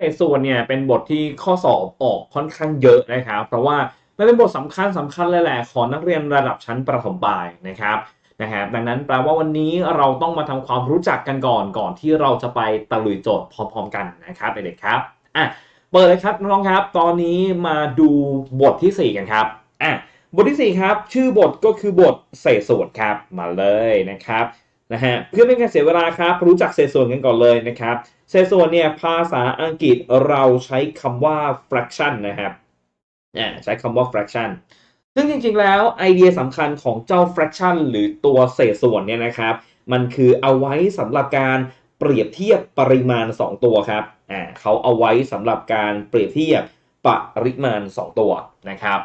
ศษส่วนเนี่ยเป็นบทที่ข้อสอบออกค่อนข้างเยอะนะครับ เพราะว่ามันเป็นบทสำคัญสำคัญเลยแหละของนักเรียนระดับชั้นประถมปลายนะครับนะครับดังนั้นแปลว่าวันนี้เราต้องมาทำความรู้จักกันก่อนก่อนที่เราจะไปตะลุยโจทย์พร้อมๆกันนะครับเด็กๆครับอะเปิดเลยครับน้องๆครับ ตอนนี้มาดูบททีสี่4 กันครับอะบททีสี่ 4 ครับ ชื่อบทก็คือบทเศษส่วนครับมาเลยนะครับนะฮะเพื่อไม่ให้เสียเวลาครับ รู้จักเศษส่วนกันก่อนเลยนะครับ เศษส่วนเนี่ยภาษาอังกฤษเราใช้คำว่า fraction นะครับใช้คำว่า fraction ซึ่งจริงๆแล้วไอเดียสำคัญของเจ้า fraction หรือตัวเศษส่วนเนี่ยนะครับ มันคือเอาไว้สำหรับการเปรียบเทียบปริมาณ 2 ตัวครับอ่าเขาเอาไว้สำหรับการเปรียบเทียบปริมาณ 2 ตัวนะครับ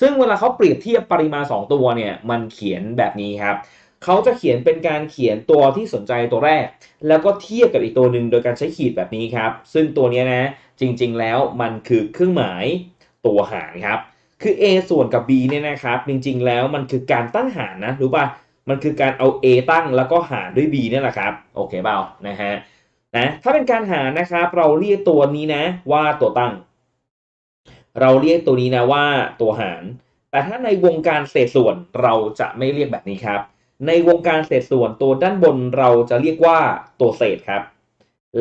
ซึ่งเวลาเขาเปรียบเทียบปริมาณ 2 ตัวเนี่ยมันเขียนแบบนี้ครับ เขาจะเขียนเป็นการเขียนตัวที่สนใจตัวแรก แล้วก็เทียบกับอีกตัวหนึ่งโดยการใช้ขีดแบบนี้ครับ ซึ่งตัวนี้นะ จริงๆ แล้วมันคือเครื่องหมายตัวหารครับ คือ a ส่วนกับ b เนี่ยนะครับ จริงๆ แล้วมันคือการตั้งหารนะ รู้ป่ะ มันคือการเอา a ตั้งแล้วก็หารด้วย b เนี่ยแหละครับ โอเคเปล่า นะฮะ นะ ถ้าเป็นการหารนะครับ เราเรียกตัวนี้นะ ว่าตัวตั้ง เราเรียกตัวนี้นะว่าตัวหาร แต่ถ้าในวงการเศษส่วนเราจะไม่เรียกแบบนี้ครับ ในวงการเศษส่วนตัวด้านบนเราจะเรียกว่าตัวเศษครับ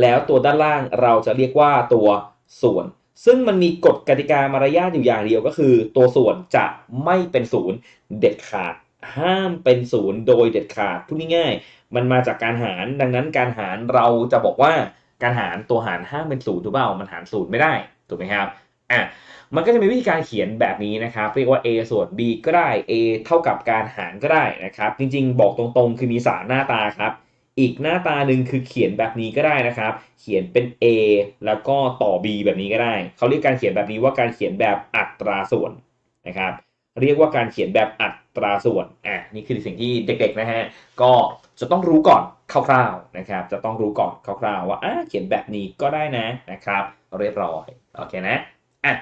แล้วตัวด้านล่างเราจะเรียกว่าตัวส่วน ซึ่งมันมีกฎกติกามารยาทอยู่อย่างเดียวก็คือ ตัวส่วนจะไม่เป็นศูนย์เด็ดขาด ห้ามเป็นศูนย์โดยเด็ดขาดพูดง่ายๆมันมาจากการหารดังนั้นการหารเราจะบอกว่าการหารตัวหารห้ามเป็นศูนย์ถูกเปล่ามันหารศูนย์ไม่ได้ถูกไหมครับ อะมันก็จะมีวิธีการเขียนแบบนี้นะครับ เรียกว่า a ส่วน b ก็ได้ a เท่ากับการหารก็ได้นะครับ จริงๆ บอกตรงๆ คือมี 3 หน้าตาครับ อีกหน้าตาหนึ่งคือเขียนแบบนี้ก็ได้นะครับ เขียนเป็น a แล้วก็ต่อ b แบบนี้ก็ได้ เขาเรียกการเขียนแบบนี้ว่าการเขียนแบบอัตราส่วนนะครับ เรียกว่าการเขียนแบบอัตราส่วน อะ นี่คือสิ่งที่เด็กๆ นะฮะ ก็จะต้องรู้ก่อนคร่าวๆ นะครับ จะต้องรู้ก่อนคร่าวๆ ว่าอะเขียนแบบนี้ก็ได้นะนะครับ เรียบร้อย โอเคนะ อะ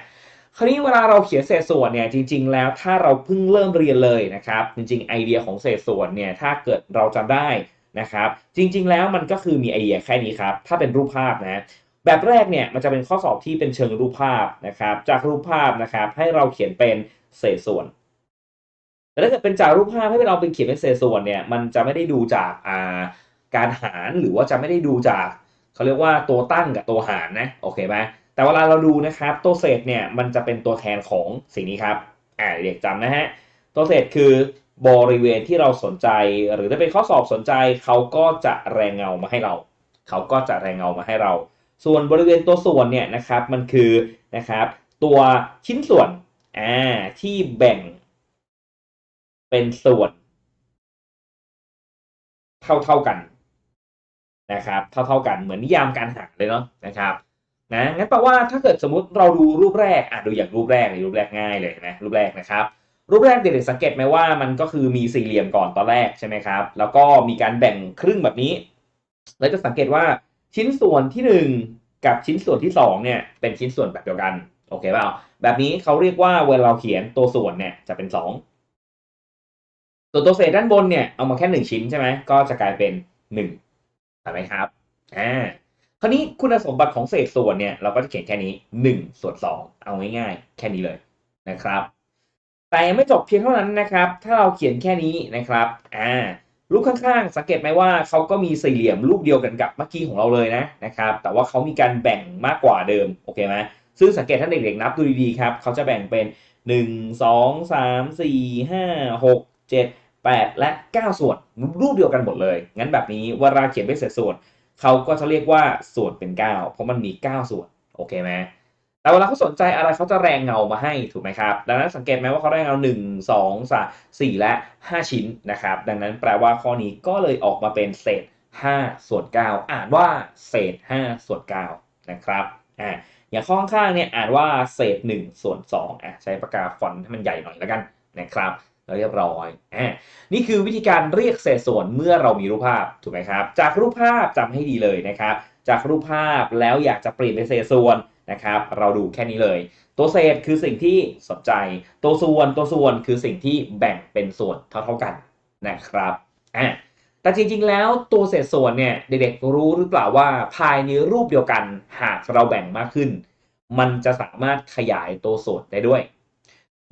คราวนี้เวลาเราเขียนเศษส่วนเนี่ยจริง ๆ แล้วถ้าเราเพิ่งเริ่มเรียนเลยนะครับ จริง ๆ ไอเดียของเศษส่วนเนี่ยถ้าเกิดเราจำได้นะครับ จริง ๆ แล้วมันก็คือมีไอเดียแค่นี้ครับ ถ้าเป็นรูปภาพนะแบบแรกเนี่ยมันจะเป็นข้อสอบที่เป็นเชิงรูปภาพนะครับ จากรูปภาพนะครับ ให้เราเขียนเป็นเศษส่วนแต่ถ้าเกิดเป็นจากรูปภาพให้เราเป็นเขียนเป็นเศษส่วนเนี่ยมันจะไม่ได้ดูจากอ่าการหารหรือว่าจะไม่ได้ดูจากเขาเรียกว่าตัวตั้งกับตัวหารนะโอเคไหมแต่เวลาเราดูนะครับตัวเศษเนี่ยมันจะเป็นตัวแทนของสิ่งนี้ครับอ่าเด็กจำนะฮะตัวเศษคือบริเวณที่เราสนใจ หรือถ้าเป็นข้อสอบสนใจเขาก็จะแรงเงามาให้เรา เขาก็จะแรงเงามาให้เรา ส่วนบริเวณตัวส่วนเนี่ยนะครับมันคือนะครับตัวชิ้นส่วนอ่าที่แบ่ง เป็นส่วน เท่าเท่ากันนะครับ เท่าเท่ากันเหมือนนิยามการหารเลยเนาะนะครับ นะงั้นแปลว่าถ้าเกิดสมมติเราดูรูปแรกอะดูอย่างรูปแรกเลยรูปแรกง่ายเลยนะรูปแรกนะครับ รูปแรกเด็กๆสังเกตไหมว่ามันก็คือมีสี่เหลี่ยมก่อนตอนแรกใช่ไหมครับ แล้วก็มีการแบ่งครึ่งแบบนี้แล้วจะสังเกตว่าชิ้นส่วนที่หนึ่งกับชิ้นส่วนที่สองเนี่ยเป็นชิ้นส่วนแบบเดียวกันโอเคเปล่าแบบนี้เขาเรียกว่าเวลาเราเขียนตัวส่วนเนี่ยจะเป็นสองส่วนตัวเศษด้านบนเนี่ยเอามาแค่หนึ่งชิ้นใช่ไหมก็จะกลายเป็นหนึ่งใช่ไหมครับอ่า คราวนี้คุณสมบัติของเศษส่วนเนี่ยเราก็จะเขียนแค่นี้1ส่วน2เอาง่ายๆ แค่นี้เลยนะครับ แต่ยังไม่จบเพียงเท่านั้นนะครับ ถ้าเราเขียนแค่นี้นะครับอ่ารูปข้างๆ สังเกตไหมว่าเขาก็มีสี่เหลี่ยมรูปเดียวกันกับเมื่อกี้ของเราเลยนะนะครับ แต่ว่าเขามีการแบ่งมากกว่าเดิมโอเคไหมซึ่งสังเกตถ้าเด็กๆนับดูดีๆครับเขาจะแบ่งเป็น 1 2 3 4 5 6 7 8 และ 9 ส่วนรูปเดียวกันหมดเลย งั้นแบบนี้เวลาเขียนเป็นเศษส่วน เขาก็จะเรียกว่าส่วนเป็น 9 เพราะมันมี 9 ส่วน โอเคไหมแต่เวลาเขาสนใจอะไรเขาจะแรงเงามาให้ถูกไหมครับ ดังนั้นสังเกตไหมว่าเขาแรงเงา 1 2 3 4 และ 5 ชิ้นนะครับ ดังนั้นแปลว่าข้อนี้ก็เลยออกมาเป็นเศษ 5 ส่วน 9 อ่านว่าเศษ 5 ส่วน 9 นะครับ อ่าอย่างข้อข้างเนี่ยอ่านว่าเศษ 1 ส่วน2อะใช้ปากกาฟอนต์ให้มันใหญ่หน่อยแล้วกันนะครับ เรียบร้อยอ่านี่คือวิธีการเรียกเศษส่วนเมื่อเรามีรูปภาพถูกไหมครับ จากรูปภาพจำให้ดีเลยนะครับ จากรูปภาพแล้วอยากจะเปลี่ยนเป็นเศษส่วนนะครับ เราดูแค่นี้เลย ตัวเศษคือสิ่งที่สนใจ ตัวส่วนตัวส่วนคือสิ่งที่แบ่งเป็นส่วนเท่าๆกันนะครับอะแต่จริงๆ แล้วตัวเศษส่วนเนี่ยเด็กๆรู้หรือเปล่าว่าภายในรูปเดียวกันหากเราแบ่งมากขึ้น มันจะสามารถขยายตัวส่วนได้ด้วย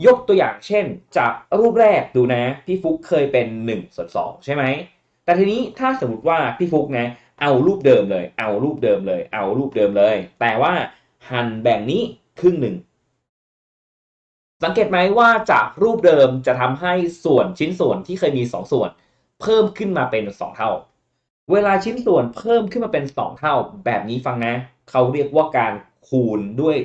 ยกตัวอย่างเช่น จากรูปแรกดูนะ พี่ฟุกเคยเป็น1ส่วน2ใช่ไหม แต่ทีนี้ถ้าสมมติว่าพี่ฟุกนะเอารูปเดิมเลย เอารูปเดิมเลย เอารูปเดิมเลย แต่ว่าหั่นแบ่งนี้ครึ่งหนึ่ง สังเกตไหมว่าจากรูปเดิมจะทำให้ส่วนชิ้นส่วนที่เคยมี 2 ส่วน เพิ่มขึ้นมาเป็น 2 เท่า เวลาชิ้นส่วนเพิ่มขึ้นมาเป็น 2 เท่า แบบนี้ฟังนะ เขาเรียกว่าการคูณด้วย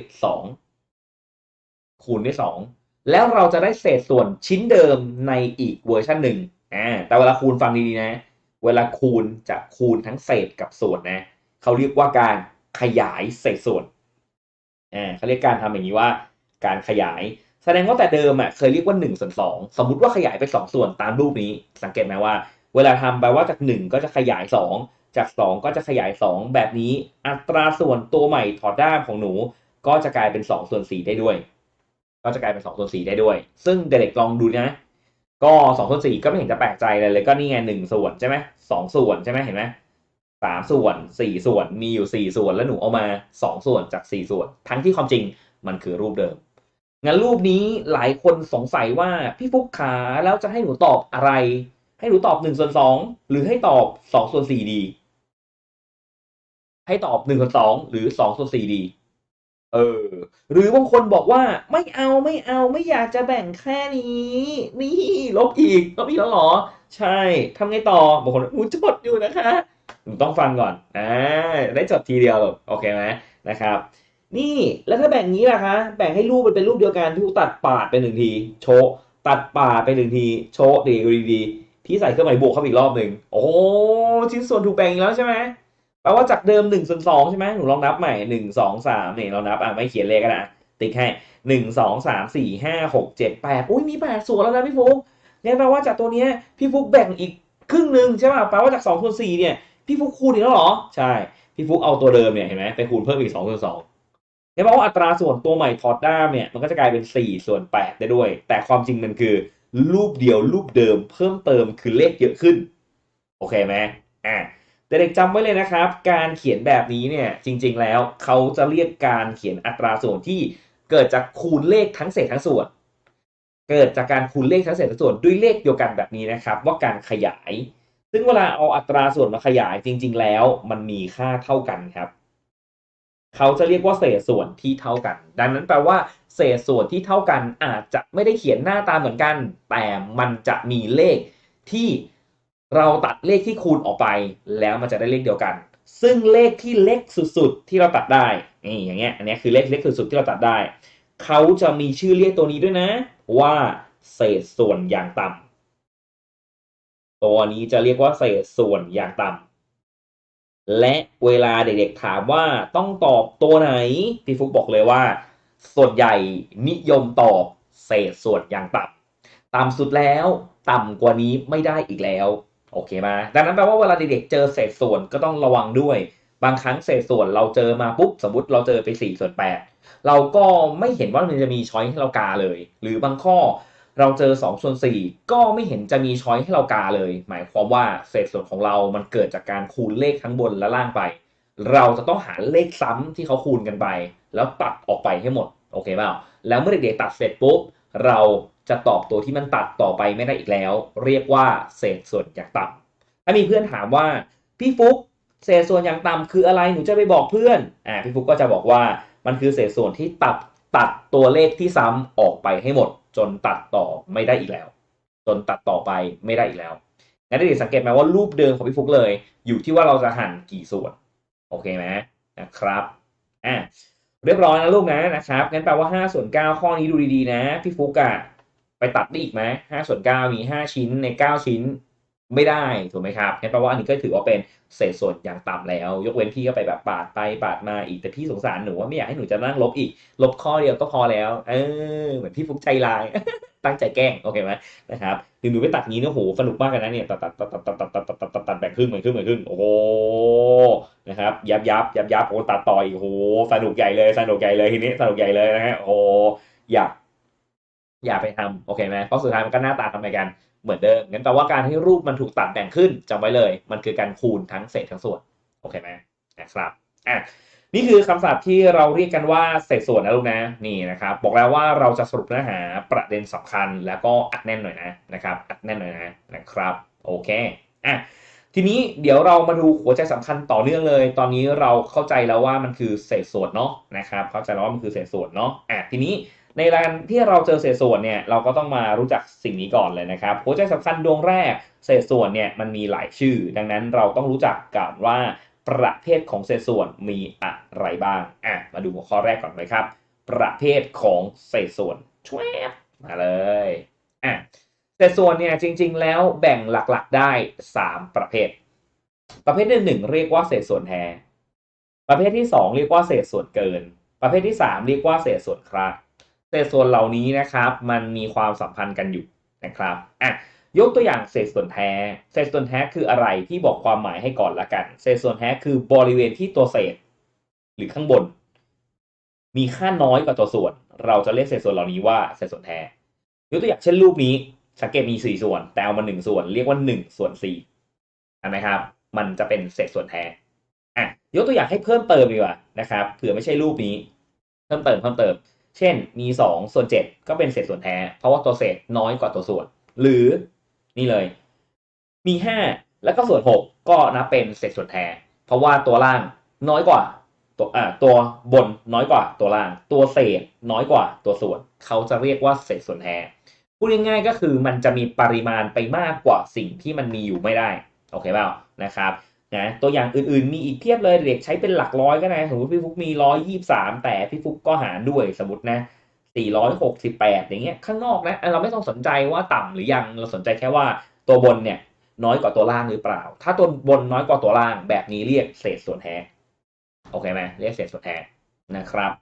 2 คูณด้วย 2 แล้วเราจะได้เศษส่วนชิ้นเดิมในอีกเวอร์ชันหนึ่งอ่าแต่เวลาคูณฟังดีๆนะ เวลาคูณจะคูณทั้งเศษกับส่วนนะเขาเรียกว่าการขยายเศษส่วนอ่าเขาเรียกการทำอย่างนี้ว่าการขยาย แสดงว่าแต่เดิมอะเคยเรียกว่า1ส่วน2สมมุติว่าขยายไป2ส่วนตามรูปนี้ สังเกตไหมว่า เวลาทำแปลว่าจาก 1 ก็จะขยาย 2 จาก 2 ก็จะขยาย 2 แบบนี้อัตราส่วนตัวใหม่ถอดด้ามของหนู ก็จะกลายเป็น2ส่วน4ได้ด้วย ก็จะกลายเป็น2ส่วน4ได้ด้วย ซึ่งเด็กๆลองดูนะก็2ส่วน4ก็ไม่เห็นจะแปลกใจเลยเลยก็นี่ไง1ส่วนใช่ไหมสองส่วนใช่ไหมเห็นไหมสามส่วนสี่ส่วนมีอยู่สี่ส่วนแล้วหนูเอามาสองส่วนจากสี่ส่วน ทั้งที่ความจริงมันคือรูปเดิมงั้นรูปนี้หลายคนสงสัยว่าพี่ฟุกขาแล้วจะให้หนูตอบอะไร ให้หนูตอบหนึ่งส่วนสองหรือให้ตอบสองส่วนสี่ดี ให้ตอบหนึ่งส่วนสองหรือสองส่วนสี่ดี เออ หรือบางคนบอกว่าไม่เอาไม่เอาไม่อยากจะแบ่งแค่นี้ นี่ลบอีกลบอีกแล้วเหรอ ใช่ทำไงต่อบางคนอูจดอยู่นะคะหนูต้องฟังก่อนอ่าได้จดทีเดียวโอเคไหมนะครับ นี่แล้วถ้าแบ่งงี้ล่ะคะ แบ่งให้รูปมันเป็นรูปเดียวกันพี่ตัดปาดไปหนึ่งที โชตัดปาดไปหนึ่งทีโชดีดีดีพี่ใส่เครื่องหมายบวกเข้าไปอีกรอบหนึ่งโอ้ชิ้นส่วนถูกแบ่งอีกแล้วใช่ไหม แปลว่าจากเดิมหนึ่งส่วนสองใช่ไหมหนูลองนับใหม่หนึ่งสองสามเนี่ยเรานับอะไม่เขียนเลขกันนะติ๊กให้หนึ่งสองสามสี่ห้าหกเจ็ดแปดอุ้ยมีแปดส่วนแล้วนะพี่ฟุกเนี่ยแปลว่าจากตัวนี้พี่ฟุกแบ่งอีกครึ่งหนึ่งใช่ป่ะแปลว่าจากสองส่วนสี่เนี่ยพี่ฟุกคูณอีกแล้วเหรอ ใช่ พี่ฟุกเอาตัวเดิมเนี่ยเห็นไหมไปคูณเพิ่มอีกสองส่วนสองเนี่ยแปลว่าอัตราส่วนตัวใหม่ถอดด้ามเนี่ยมันก็จะกลายเป็นสี่ส่วนแปดได้ด้วย แต่ความจริงมันคือรูปเดียวรูปเดิมเพิ่มเติมคือเลขเยอะขึ้น โอเคไหมอ่า แต่เด็กจำไว้เลยนะครับ การเขียนแบบนี้เนี่ยจริง ๆ แล้วเขาจะเรียกการเขียนอัตราส่วนที่เกิดจากคูณเลขทั้งเศษทั้งส่วน เกิดจากการคูณเลขทั้งเศษทั้งส่วนด้วยเลขเดียวกันแบบนี้นะครับ ว่าการขยาย ซึ่งเวลาเอาอัตราส่วนมาขยายจริง ๆ แล้วมันมีค่าเท่ากันครับเขาจะเรียกว่าเศษส่วนที่เท่ากัน ดังนั้นแปลว่า เศษส่วนที่เท่ากันอาจจะไม่ได้เขียนหน้าตาเหมือนกัน แต่มันจะมีเลขที่ เราตัดเลขที่คูณออกไป แล้วมันจะได้เลขเดียวกัน ซึ่งเลขที่เล็กสุดๆ ที่เราตัดได้นี่อย่างเงี้ยอันนี้คือเลขเล็กสุดๆที่เราตัดได้ เขาจะมีชื่อเรียกตัวนี้ด้วยนะ ว่าเศษส่วนอย่างต่ำตัวนี้จะเรียกว่าเศษส่วนอย่างต่ำและเวลาเด็กๆถามว่าต้องตอบตัวไหนพี่ฟุกบอกเลยว่า ส่วนใหญ่นิยมตอบเศษส่วนอย่างต่ำต่ำสุดแล้ว ต่ำกว่านี้ไม่ได้อีกแล้ว โอเคไหมดังนั้นแปลว่าเวลาเด็กๆเจอเศษส่วนก็ต้องระวังด้วย บางครั้งเศษส่วนเราเจอมาปุ๊บสมมติเราเจอไป4ส่วน8เราก็ไม่เห็นว่ามันจะมีช้อยให้เรากาเลย หรือบางข้อเราเจอ2ส่วน4ก็ไม่เห็นจะมีช้อยให้เรากาเลย หมายความว่าเศษส่วนของเรามันเกิดจากการคูณเลขทั้งบนและล่างไป เราจะต้องหาเลขซ้ำที่เขาคูณกันไป แล้วตัดออกไปให้หมดโอเคเปล่าแล้วเมื่อเด็กๆตัดเสร็จปุ๊บเรา จะตอบตัวที่มันตัดต่อไปไม่ได้อีกแล้ว เรียกว่าเศษส่วนอย่างต่ำถ้ามีเพื่อนถามว่าพี่ฟุกเศษส่วนอย่างต่ำคืออะไรหนูจะไปบอกเพื่อนอ่าพี่ฟุกก็จะบอกว่ามันคือเศษส่วนที่ตัดตัดตัวเลขที่ซ้ำออกไปให้หมด จนตัดต่อไม่ได้อีกแล้ว จนตัดต่อไปไม่ได้อีกแล้วงั้นเด็กสังเกตไหมว่ารูปเดิมของพี่ฟุกเลย อยู่ที่ว่าเราจะหั่นกี่ส่วนโอเคไหมนะครับอ่าเรียบร้อยนะลูกนะนะครับงั้นแปลว่า 5 ส่วน 9 ข้อนี้ดูดีๆนะ พี่ฟุกอะ ตัดได้อีกไหมห้าส่วนเก้ามีห้าชิ้นในเก้าชิ้นไม่ได้ถูกไหมครับงั้นแปลว่าอันนี้ก็ถือว่าเป็นเศษส่วนอย่างต่ำแล้ว ยกเว้นพี่ก็ไปแบบปาดไปปาดมาอีกแต่พี่สงสารหนูว่าไม่อยากให้หนูจะนั่งลบอีก ลบข้อเดียวก็พอแล้ว เออเหมือนพี่ฟุกใจลาย ตั้งใจแกล้งโอเคไหมนะครับถึงหนูไปตัดนี้นี่ยโหสนุกมากกันนะเนี่ยตัดตัดตัดตัดตัดตัดตัดตัดตัดตัดตัดแบ่งครึ่งแบ่งครึ่งแบ่งครึ่งโอ้โหนะครับยับยับยับยับโอ้ตัดต่ออีกโอ้โหสนุกใหญ่เลยสนุกใหญ่เลยทีนี้สนุกใหญ่เลยนะฮะโอ้อยาก อย่าไปทำโอเคไหมเพราะสุดท้ายมันก็หน้าตาทำไปกันเหมือนเดิมงั้นแปลว่าการที่รูปมันถูกตัดแบ่งขึ้นจำไว้เลย มันคือการคูณทั้งเศษทั้งส่วนโอเคไหมนะครับอะนี่คือคำศัพท์ที่เราเรียกกันว่าเศษส่วนนะลูกนะนี่นะครับบอกแล้วว่าเราจะสรุปเนื้อหาประเด็นสำคัญ แล้วก็อัดแน่นหน่อยนะนะครับอัดแน่นหน่อยนะนะครับโอเคอะทีนี้เดี๋ยวเรามาดูหัวใจสำคัญต่อเนื่องเลย ตอนนี้เราเข้าใจแล้วว่ามันคือเศษส่วนเนาะนะครับเข้าใจแล้วว่ามันคือเศษส่วนเนาะอะทีนี้ ในการที่เราเจอเศษส่วนเนี่ยเราก็ต้องมารู้จักสิ่งนี้ก่อนเลยนะครับหัวใจสำคัญดวงแรกเศษส่วนเนี่ยมันมีหลายชื่อ ดังนั้นเราต้องรู้จักกันว่าประเภทของเศษส่วนมีอะไรบ้างอะมาดูหัวข้อแรกก่อนเลยครับ ประเภทของเศษส่วนชวบมาเลยอะเศษส่วนเนี่ยจริง ๆ แล้วแบ่งหลักๆได้ 3 ประเภท ประเภทที่หนึ่งเรียกว่าเศษส่วนแท้ประเภทที่สองเรียกว่าเศษส่วนเกิน ประเภทที่สามเรียกว่าเศษส่วนคราดเศษส่วนเหล่านี้นะครับ มันมีความสัมพันธ์กันอยู่นะครับอะยกตัวอย่างเศษส่วนแท้ เศษส่วนแท้คืออะไรที่บอกความหมายให้ก่อนละกัน เศษส่วนแท้คือบริเวณที่ตัวเศษ หรือข้างบน มีค่าน้อยกว่าตัวส่วน เราจะเรียกเศษส่วนเหล่านี้ว่าเศษส่วนแท้ ยกตัวอย่างเช่นรูปนี้สังเกตมีสี่ส่วน แต่เอามาหนึ่งส่วน เรียกว่าหนึ่งส่วนสี่เห็นไหมครับ มันจะเป็นเศษส่วนแท้อะยกตัวอย่างให้เพิ่มเติมดีกว่านะครับเผื่อไม่ใช่รูปนี้ เพิ่มเติมเพิ่มเติม เช่นมีสองส่วนเจ็ดก็เป็นเศษส่วนแท้ เพราะว่าตัวเศษน้อยกว่าตัวส่วน หรือนี่เลย มีห้าแล้วก็ส่วนหกก็นับเป็นเศษส่วนแท้ เพราะว่าตัวล่างน้อยกว่าตัวอ่าตัวบนน้อยกว่าตัวล่าง ตัวเศษน้อยกว่าตัวส่วน เขาจะเรียกว่าเศษส่วนแท้พูดง่ายๆก็คือมันจะมีปริมาณไปมากกว่าสิ่งที่มันมีอยู่ไม่ได้ โอเคเปล่านะครับ นะตัวอย่างอื่นๆมีอีกเพียบเลยเด็กใช้เป็นหลักร้อยก็ได้สมมติพี่ฟุกมีร้อยยี่สามแต่พี่ฟุกก็หารด้วยสมมตินะสี่ร้อยหกสิบแปดอย่างเงี้ยข้างนอกนะเราไม่ต้องสนใจว่าต่ำหรือยังเราสนใจแค่ว่าตัวบนเนี่ยน้อยกว่าตัวล่างหรือเปล่า ถ้าตัวบนน้อยกว่าตัวล่างแบบนี้เรียกเศษส่วนแท้โอเคไหมเรียกเศษส่วนแท้นะครับ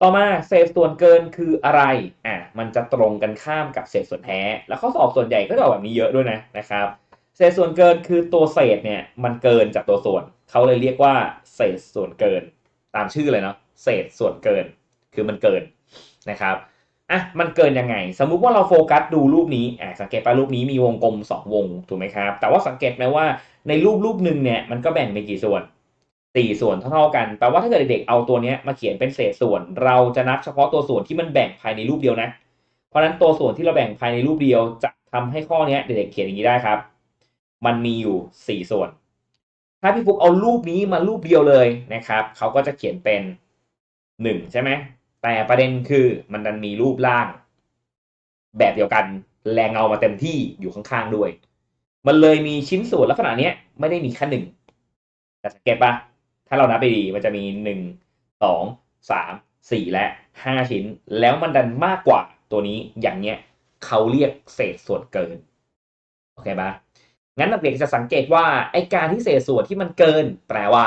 ต่อมาเศษส่วนเกินคืออะไรอะมันจะตรงกันข้ามกับเศษส่วนแท้แล้วข้อสอบส่วนใหญ่ก็จะออกแบบนี้เยอะด้วยนะนะครับ เศษส่วนเกินคือตัวเศษเนี่ยมันเกินจากตัวส่วน เขาเลยเรียกว่า เศษส่วนเกิน ตามชื่อเลยเนาะเศษส่วนเกิน คือมันเกินนะครับอะมันเกินยังไง สมมุติว่าเราโฟกัสดูรูปนี้อะสังเกตไปรูปนี้มีวงกลม 2 วงถูกไหมครับ แต่ว่าสังเกตไหมว่าในรูปรูปหนึ่งเนี่ยมันก็แบ่งเป็นกี่ส่วนสี่ส่วนเท่าๆกัน แปลว่าถ้าเกิดเด็กๆเอาตัวนี้มาเขียนเป็นเศษส่วน เราจะนับเฉพาะตัวส่วนที่มันแบ่งภายในรูปเดียวนะ เพราะฉะนั้นตัวส่วนที่เราแบ่งภายในรูปเดียวจะทำให้ข้อนี้เด็กๆเขียนอย่างนี้ได้ครับ มันมีอยู่ 4 ส่วน ถ้าพี่ฟุกเอารูปนี้มารูปเดียวเลยนะครับเขาก็จะเขียนเป็น 1 ใช่ไหมแต่ประเด็นคือมันดันมีรูปล่าง แบบเดียวกันแรงเงามาเต็มที่อยู่ข้างๆด้วย มันเลยมีชิ้นส่วนลักษณะเนี้ยไม่ได้มีแค่หนึ่งแต่สังเกตปะถ้าเรานับไปดีมันจะมีหนึ่งสองสามสี่และห้าชิ้น แล้วมันดันมากกว่าตัวนี้อย่างเนี้ยเขาเรียกเศษส่วนเกิน โอเคปะ งั้นนักเรียนจะสังเกตว่าไอการที่เศษส่วนที่มันเกิน แปลว่า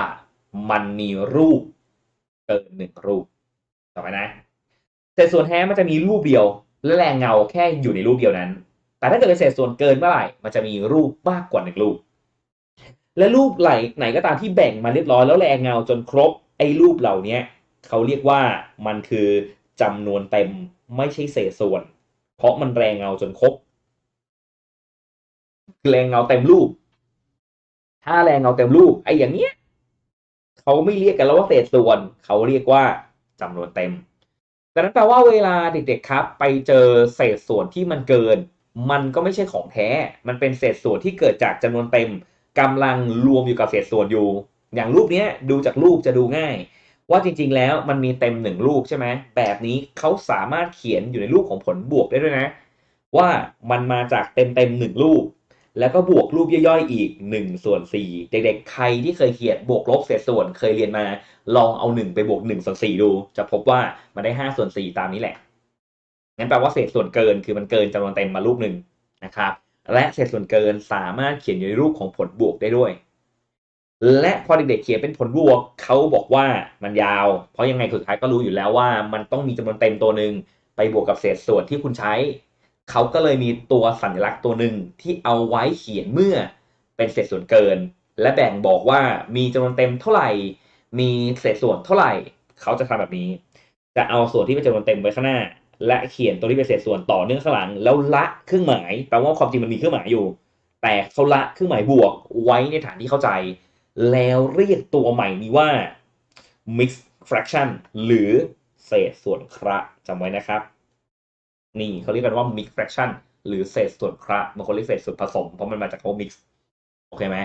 มันมีรูป เกินหนึ่งรูปต่อไปนะเศษส่วนแท้มันจะมีรูปเดียว และแรงเงาแค่อยู่ในรูปเดียวนั้น แต่ถ้าเกิดเป็นเศษส่วนเกินเมื่อไหร่ มันจะมีรูปมากกว่าหนึ่งรูป และรูปไหลไหนก็ตามที่แบ่งมาเรียบร้อยแล้วแรงเงาจนครบ ไอ้รูปเหล่านี้เขาเรียกว่ามันคือจำนวนเต็มไม่ใช่เศษส่วน เพราะมันแรงเงาจนครบ แรงเงาเต็มรูป ถ้าแรงเงาเต็มรูปไอ้อย่างเนี้ยเขาไม่เรียกกันแล้วว่าเศษส่วน เขาเรียกว่าจำนวนเต็มดังนั้นแปลว่าเวลาเด็กๆครับ ไปเจอเศษส่วนที่มันเกิน มันก็ไม่ใช่ของแท้ มันเป็นเศษส่วนที่เกิดจากจำนวนเต็มกำลังรวมอยู่กับเศษส่วนอยู่ อย่างรูปเนี้ยดูจากรูปจะดูง่าย ว่าจริงๆแล้วมันมีเต็มหนึ่งลูกใช่ไหมแบบนี้เขาสามารถเขียนอยู่ในรูปของผลบวกได้ด้วยนะ ว่ามันมาจากเต็มเต็มหนึ่งรูป แล้วก็บวกรูปย่อยๆอีก1ส่วน4เด็กๆ ใครที่เคยเขียนบวกลบเศษส่วนเคยเรียนมา ลองเอา 1 ไปบวก1ส่วน4ดู จะพบว่ามันได้5ส่วน4ตามนี้แหละ งั้นแปลว่าเศษส่วนเกินคือมันเกินจำนวนเต็มมารูปหนึ่งนะครับ และเศษส่วนเกินสามารถเขียนอยู่ในรูปของผลบวกได้ด้วย และพอเด็กๆเขียนเป็นผลบวกเขาบอกว่ามันยาว เพราะยังไงสุดท้ายก็รู้อยู่แล้วว่า มันต้องมีจำนวนเต็มตัวหนึ่งไปบวกกับเศษส่วนที่คุณใช้ เขาก็เลยมีตัวสัญลักษณ์ตัวหนึ่งที่เอาไว้เขียนเมื่อเป็นเศษส่วนเกิน และแบ่งบอกว่ามีจำนวนเต็มเท่าไหร่ มีเศษส่วนเท่าไหร่ เขาจะทำแบบนี้ จะเอาส่วนที่เป็นจำนวนเต็มไว้ข้างหน้า และเขียนตัวที่เป็นเศษส่วนต่อเนื่องข้างหลัง แล้วละเครื่องหมายแปลว่าความจริงมันมีเครื่องหมายอยู่ แต่เขาละเครื่องหมายบวกไว้ในฐานที่เข้าใจ แล้วเรียกตัวใหม่นี้ว่า mixed fraction หรือเศษส่วนคระจำไว้นะครับ นี่เขาเรียกกันว่า mix fraction หรือเศษส่วนคระบางคนเรียกเศษส่วนผสม เพราะมันมาจากคำว่า mix โอเคไหม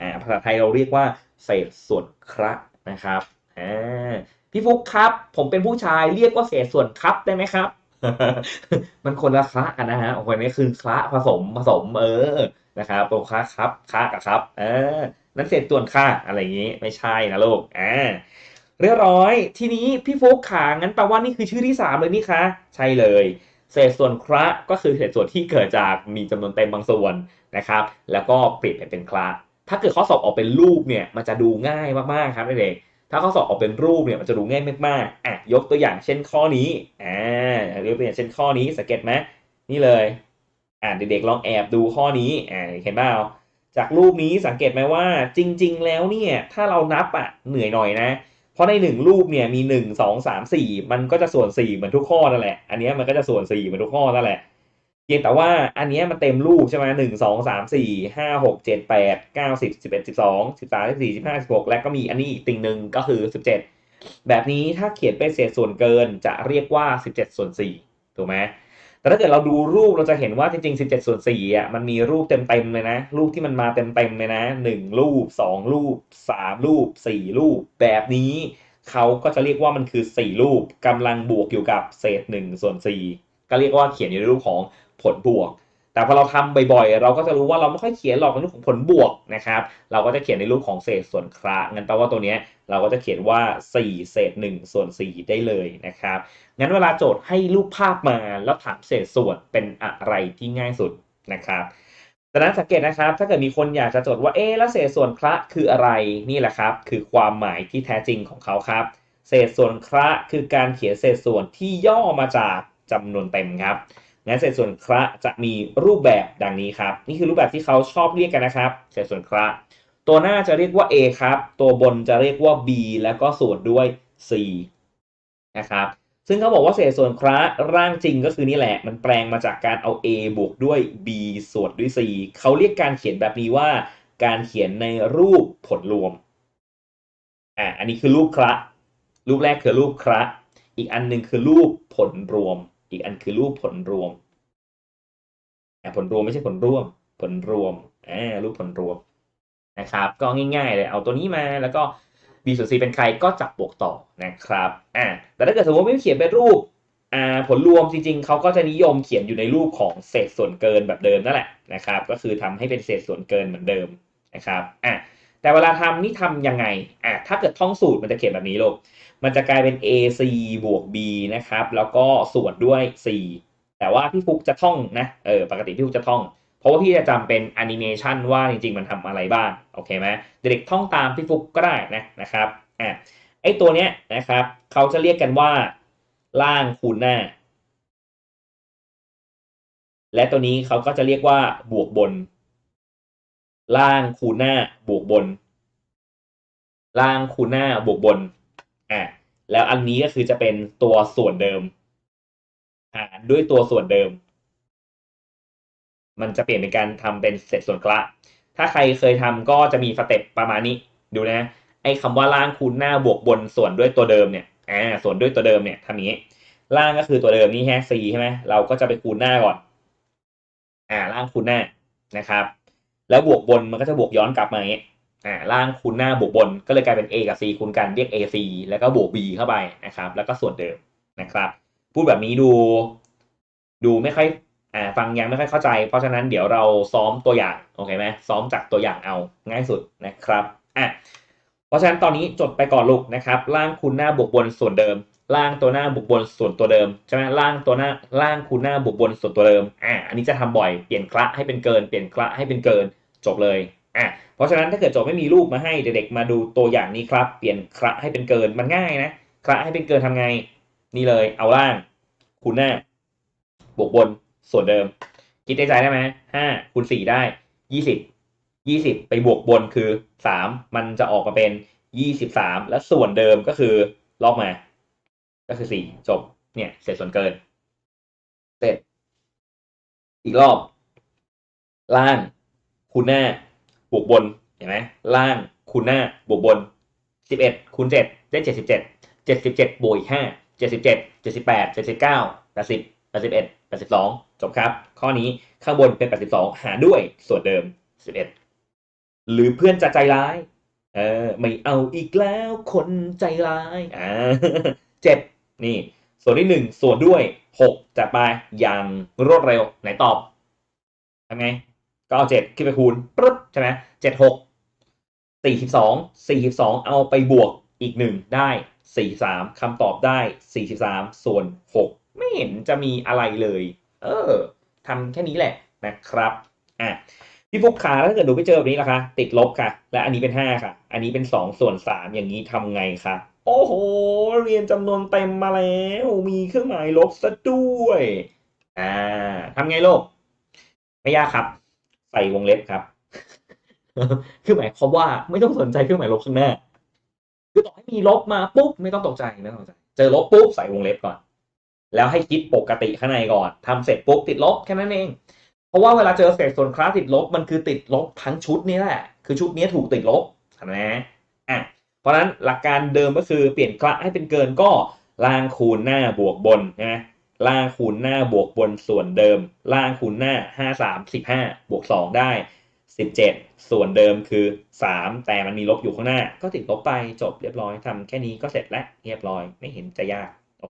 อ่าภาษาไทยเราเรียกว่าเศษส่วนคระนะครับอ่าพี่ฟุกครับ ผมเป็นผู้ชายเรียกว่าเศษส่วนครับได้ไหมครับ มันคนละคระกันนะฮะโอเคนี่คือคระผสมผสม เออนะครับตรงคระครับคระกับครับ เออนั้นเศษส่วนค่าอะไรอย่างนี้ไม่ใช่นะลูกอ่าเรียบร้อย ทีนี้พี่ฟุกขางั้นแปลว่านี่คือชื่อที่สามเลยนี่คะ ใช่เลย เศษส่วนคระก็คือเศษส่วนที่เกิดจากมีจำนวนเต็มบางส่วนนะครับ แล้วก็เปลี่ยนเป็นคระถ้าเกิดข้อสอบออกเป็นรูปเนี่ยมันจะดูง่ายมากๆครับเด็กๆถ้าข้อสอบออกเป็นรูปเนี่ยมันจะดูง่ายมากๆอะยกตัวอย่างเช่นข้อนี้อ่ายกตัวอย่างเช่นข้อนี้สังเกตไหมนี่เลยอ่าเด็กๆลองแอบดูข้อนี้อ่าเห็นเปล่าจากรูปนี้สังเกตไหมว่าจริง ๆ แล้วเนี่ยถ้าเรานับอะเหนื่อยหน่อยนะ เพราะในหนึ่งรูปเนี่ยมีหนึ่งสองสามสี่มันก็จะส่วนสี่เหมือนทุกข้อนั่นแหละ อันนี้มันก็จะส่วนสี่เหมือนทุกข้อนั่นแหละเพียงแต่ว่าอันนี้มันเต็มรูปใช่ไหมหนึ่งสองสามสี่ห้าหกเจ็ดแปดเก้าสิบสิบเอ็ดสิบสองสิบสามสิบสี่สิบห้าสิบหกและก็มีอันนี้อีกติ่งหนึ่งก็คือสิบเจ็ดแบบนี้ถ้าเขียนเป็นเศษส่วนเกินจะเรียกว่าสิบเจ็ดส่วนสี่ถูกไหม แต่ถ้าเกิดเราดูรูปเราจะเห็นว่าจริงๆ 17ส่วน4อะมันมีรูปเต็มๆเลยนะ รูปที่มันมาเต็มๆเลยนะ 1 รูป 2 รูป 3 รูป 4 รูป แบบนี้เขาก็จะเรียกว่ามันคือ 4 รูปกำลังบวกอยู่กับเศษ1ส่วน4ก็เรียกว่าเขียนอยู่ในรูปของผลบวก แต่พอเราทำบ่อยๆ เราก็จะรู้ว่าเราไม่ค่อยเขียนหรอกในรูปของผลบวกนะครับ เราก็จะเขียนในรูปของเศษส่วนคระงั้นแปลว่าตัวนี้เราก็จะเขียนว่า 4 เศษ 1 ส่วน 4 ได้เลยนะครับ งั้นเวลาโจทย์ให้รูปภาพมาแล้วถามเศษส่วนเป็นอะไรที่ง่ายสุดนะครับดังนั้นสังเกตนะครับ ถ้าเกิดมีคนอยากจะโจทย์ว่าเอ๊แล้วเศษส่วนคระคืออะไรนี่แหละครับ คือความหมายที่แท้จริงของเขาครับ เศษส่วนคระคือการเขียนเศษส่วนที่ย่อมาจากจำนวนเต็มครับ งั้นเศษส่วนคระจะมีรูปแบบดังนี้ครับ นี่คือรูปแบบที่เขาชอบเรียกกันนะครับ เศษส่วนคระตัวหน้าจะเรียกว่า a ครับ ตัวบนจะเรียกว่า b แล้วก็ส่วนด้วย c นะครับ ซึ่งเขาบอกว่าเศษส่วนคระร่างจริงก็คือนี่แหละ มันแปลงมาจากการเอา a บวกด้วย b ส่วนด้วย c เขาเรียกการเขียนแบบนี้ว่า การเขียนในรูปผลรวม อ่า อันนี้คือรูปคระรูปแรกคือรูปคระอีกอันหนึ่งคือรูปผลรวม อีกอันคือรูปผลรวมอ่ผลรวมไม่ใช่ผลร่วม ผลรวมอ่ารูปผลรวมนะครับ ก็ง่ายๆเลยเอาตัวนี้มาแล้วก็ b ส่วน c เป็นใครก็จับบวกต่อนะครับอ่าแต่ถ้าเกิดสมมติว่าไม่เขียนเป็นรูปอ่าผลรวมจริงๆเขาก็จะนิยมเขียนอยู่ในรูปของเศษส่วนเกินแบบเดิมนั่นแหละนะครับ ก็คือทำให้เป็นเศษส่วนเกินเหมือนเดิมนะครับอ่า แต่เวลาทำนี่ทำยังไงอ่าถ้าเกิดท่องสูตรมันจะเขียนแบบนี้ลูกมันจะกลายเป็น ac บวก b นะครับ แล้วก็ส่วนด้วย c แต่ว่าพี่ฟุกจะท่องนะเออปกติพี่ฟุกจะท่อง เพราะว่าพี่จะจำเป็นแอนิเมชันว่าจริงๆ มันทำอะไรบ้างโอเคไหมเด็กๆท่องตามพี่ฟุกก็ได้นะนะครับอะไอตัวเนี้ยนะครับเขาจะเรียกกันว่าล่างคูณหน้า และตัวนี้เขาก็จะเรียกว่าบวกบน ล่างคูณหน้าบวกบน ล่างคูณหน้าบวกบนอะแล้วอันนี้ก็คือจะเป็นตัวส่วนเดิมหารด้วยตัวส่วนเดิม มันจะเปลี่ยนเป็นการทำเป็นเศษส่วนคละ ถ้าใครเคยทำก็จะมีสเต็ปประมาณนี้ ดูนะ ไอ้คำว่าล่างคูณหน้าบวกบนส่วนด้วยตัวเดิมเนี่ยอ่าส่วนด้วยตัวเดิมเนี่ยทำอย่างนี้ ล่างก็คือตัวเดิมนี่แฮะ c ใช่ไหมเราก็จะไปคูณหน้าก่อน อ่า ล่างคูณหน้านะครับ แล้วบวกบนมันก็จะบวกย้อนกลับมาอย่างนี้อ่าล่างคูณหน้าบวกบน ก็เลยกลายเป็น a กับ c คูณกันเรียก ac แล้วก็บวก b เข้าไปนะครับ แล้วก็ส่วนเดิมนะครับ พูดแบบนี้ดู ดูไม่ค่อยอ่าฟังยังไม่ค่อยเข้าใจ เพราะฉะนั้นเดี๋ยวเราซ้อมตัวอย่างโอเคไหมซ้อมจากตัวอย่างเอาง่ายสุดนะครับอะเพราะฉะนั้นตอนนี้จดไปก่อนลูกนะครับ ล่างคูณหน้าบวกบนส่วนเดิม ล่างตัวหน้าบวกบนส่วนตัวเดิมใช่ไหมล่างตัวหน้าล่างคูณหน้าบวกบนส่วนตัวเดิมอ่าอันนี้จะทำบ่อยเปลี่ยนคละให้เป็นเกินเปลี่ยนคละให้เป็นเกิน จบเลยอะเพราะฉะนั้นถ้าเกิดโจทย์ไม่มีรูปมาให้เด็กๆมาดูตัวอย่างนี้ครับ เปลี่ยนคละให้เป็นเกินมันง่ายนะคละให้เป็นเกินทำไง นี่เลยเอาล่าง คูณหน้า บวกบนส่วนเดิม คิดในใจได้ไหมห้าคูณสี่ได้ยี่สิบยี่สิบไปบวกบนคือสามมันจะออกมาเป็นยี่สิบสามและส่วนเดิมก็คือลอกมา ก็คือสี่จบเนี่ยเศษส่วนเกิน เสร็จ อีกรอบ ล่าง คูณหน้าบวกบนเห็นไหมล่างคูณหน้าบวกบนสิบเอ็ดคูณเจ็ดได้เจ็ดสิบเจ็ดเจ็ดสิบเจ็ดบวกอีกห้าเจ็ดสิบเจ็ดเจ็ดสิบแปดเจ็ดสิบเก้าแปดสิบแปดสิบเอ็ดแปดสิบสองจบครับ ข้อนี้ข้างบนเป็นแปดสิบสองหาด้วยส่วนเดิมสิบเอ็ดหรือเพื่อนจะใจร้าย เออไม่เอาอีกแล้วคนใจร้ายอ่าเจ็บนี่ ส่วนที่หนึ่งส่วนด้วยหกจัดไปอย่างรวดเร็ว ไหนตอบทำไง ก็เอาเจ็ดขึ้นไปคูณปึ๊บใช่ไหมเจ็ดหกสี่สิบสองสี่สิบสองเอาไปบวกอีกหนึ่งได้สี่สามคำตอบได้สี่สิบสามส่วนหกไม่เห็นจะมีอะไรเลย เออทำแค่นี้แหละนะครับอะพี่ฟุกขาถ้าเกิดหนูไปเจอแบบนี้ล่ะคะ ติดลบค่ะ และอันนี้เป็นห้าค่ะ อันนี้เป็นสองส่วนสามอย่างนี้ทำไงคะโอ้โห เรียนจำนวนเต็มมาแล้ว มีเครื่องหมายลบซะด้วย อ่าทำไงโลกไม่ยากครับ ใส่วงเล็บครับ คือหมายความว่าไม่ต้องสนใจเครื่องหมายลบข้างหน้า คือต่อให้มีลบมาปุ๊บไม่ต้องตกใจไม่ต้องตกใจเจอลบปุ๊บใส่วงเล็บก่อน แล้วให้คิดปกติข้างในก่อนทำเสร็จปุ๊บติดลบแค่นั้นเอง เพราะว่าเวลาเจอเศษส่วนคลาสติดลบมันคือติดลบทั้งชุดนี้แหละ คือชุดนี้ถูกติดลบเห็นไหมอะเพราะฉะนั้นหลักการเดิมก็คือเปลี่ยนคละให้เป็นเกินก็ล่างคูณหน้าบวกบนใช่ไหม ล่างคูณหน้าบวกบนส่วนเดิม ล่างคูณหน้าห้าสามสิบห้าบวกสองได้สิบเจ็ดส่วนเดิมคือสามแต่มันมีลบอยู่ข้างหน้า ก็ติดลบไปจบเรียบร้อยทำแค่นี้ก็เสร็จแล้วเรียบร้อยไม่เห็นจะยาก